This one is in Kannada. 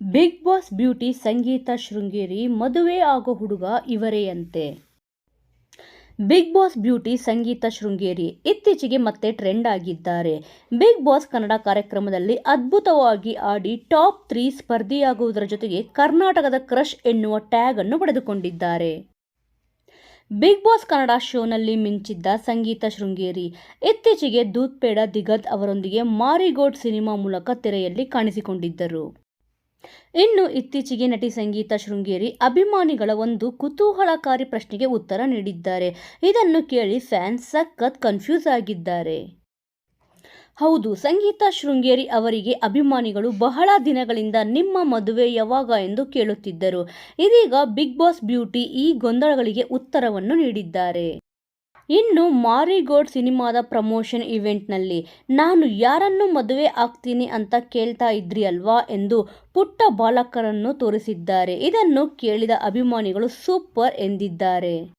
Big boss beauty Sangeetha Sringeri ಮದುವೆ ಆಗೋ ಹುಡುಗ ಇವರೆಯಂತೆ big boss beauty Sangeetha Sringeri ಇತ್ತೀಚೆಗೆ ಮತ್ತೆ ಟ್ರೆಂಡ್ ಆಗಿದ್ದಾರೆ. ಬಿಗ್ ಬಾಸ್ ಕನ್ನಡ ಕಾರ್ಯಕ್ರಮದಲ್ಲಿ ಅದ್ಭುತವಾಗಿ ಆಡಿ ಟಾಪ್ ತ್ರೀ ಸ್ಪರ್ಧಿಯಾಗುವುದರ ಜೊತೆಗೆ ಕರ್ನಾಟಕದ ಕ್ರಶ್ ಎನ್ನುವ ಟ್ಯಾಗ್ ಅನ್ನು ಪಡೆದುಕೊಂಡಿದ್ದಾರೆ. ಬಿಗ್ ಬಾಸ್ ಕನ್ನಡ ಶೋನಲ್ಲಿ ಮಿಂಚಿದ್ದ ಸಂಗೀತ ಶೃಂಗೇರಿ ಇತ್ತೀಚೆಗೆ ದೂತ್ಪೇಡ ದಿಗದ್ ಅವರೊಂದಿಗೆ ಮಾರಿಗೋಡ್ ಸಿನಿಮಾ ಮೂಲಕ ತೆರೆಯಲ್ಲಿ ಕಾಣಿಸಿಕೊಂಡಿದ್ದರು. ಇನ್ನು ಇತ್ತೀಚೆಗೆ ನಟಿ ಸಂಗೀತ ಶೃಂಗೇರಿ ಅಭಿಮಾನಿಗಳ ಒಂದು ಕುತೂಹಲಕಾರಿ ಪ್ರಶ್ನೆಗೆ ಉತ್ತರ ನೀಡಿದ್ದಾರೆ. ಇದನ್ನು ಕೇಳಿ ಫ್ಯಾನ್ಸ್ ಸಖತ್ ಕನ್ಫ್ಯೂಸ್ ಆಗಿದ್ದಾರೆ. ಹೌದು, ಸಂಗೀತ ಶೃಂಗೇರಿ ಅವರಿಗೆ ಅಭಿಮಾನಿಗಳು ಬಹಳ ದಿನಗಳಿಂದ ನಿಮ್ಮ ಮದುವೆ ಯಾವಾಗ ಎಂದು ಕೇಳುತ್ತಿದ್ದರು. ಇದೀಗ ಬಿಗ್ ಬಾಸ್ ಬ್ಯೂಟಿ ಈ ಗೊಂದಲಗಳಿಗೆ ಉತ್ತರವನ್ನು ನೀಡಿದ್ದಾರೆ. ಇನ್ನು ಮಾರಿಗೋಡ್ ಸಿನಿಮಾದ ಪ್ರಮೋಷನ್ ಇವೆಂಟ್ನಲ್ಲಿ ನಾನು ಯಾರನ್ನು ಮದುವೆ ಆಗ್ತೀನಿ ಅಂತ ಕೇಳ್ತಾ ಇದ್ರಿ ಅಲ್ವಾ ಎಂದು ಪುಟ್ಟ ಬಾಲಕರನ್ನು ತೋರಿಸಿದ್ದಾರೆ. ಇದನ್ನು ಕೇಳಿದ ಅಭಿಮಾನಿಗಳು ಸೂಪರ್ ಎಂದಿದ್ದಾರೆ.